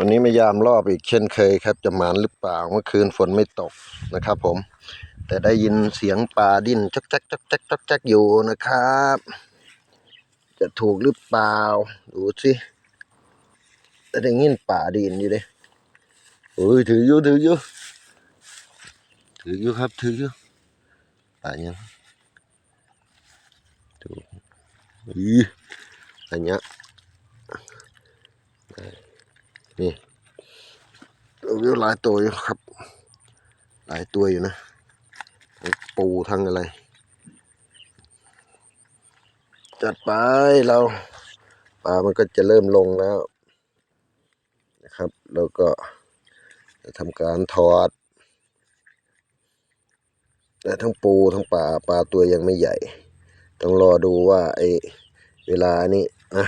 วันนี้มายามรอบอีกเช่นเคยครับ จะหมานหรือเปล่าเมื่อคืนฝนไม่ตกนะครับ ผม แต่ได้ยินเสียงปลาดิ้นจักจักจักจักจักจักอยู่นะครับ จะถูกหรือเปล่า ดูสิแต่ได้ยินป่าดิ้นอยู่เลยโอ้ยถืออยู่ถืออยู่ถืออยู่ครับถืออยู่ป่ายังถูกอีอันเนี้ย นี่ตัววิวหลายตัวอยู่ครับ หลายตัวอยู่นะทั้งปูทั้งอะไร จัดไปเราปลามันก็จะเริ่มลงแล้ว นะครับ แล้วก็จะทำการถอดแต่ทั้งปูทั้งปลาปลาตัวยังไม่ใหญ่ ต้องรอดูว่าไอเวลานี้นะ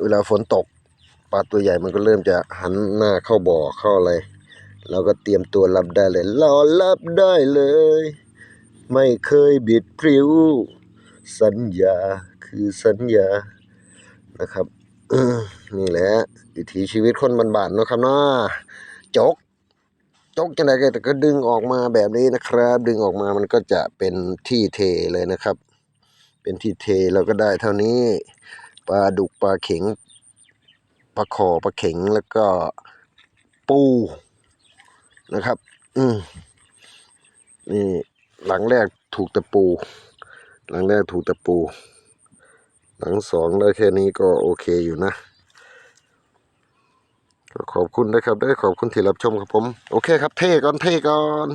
เวลาฝนตก ปลาตัวใหญ่มันก็เริ่มจะหันหน้าเข้าบ่อเข้าอะไรเราก็เตรียมตัวรับได้เลยรอรับได้เลย ไม่เคยบิดพริ้ว สัญญาคือสัญญานะครับนี่แหละวิถีชีวิตคนบ้านๆเนาะครับเนาะจก จกจังไดก็ก็ดึงออกมาแบบนี้นะครับ ดึงออกมามันก็จะเป็นที่เทเลยนะครับ เป็นที่เทเราก็ได้เท่านี้ปลาดุกปลาเข็ง ปลาคอปลาเข็งแล้วก็ปูนะครับ อืมนี่หลังแรกถูกตะปู หลังแรกถูกตะปู หลังสองได้แค่นี้ก็โอเคอยู่นะก็ขอบคุณนะครับได้ขอบคุณที่รับชมครับผม โอเคครับเท่ก่อนเท่ก่อน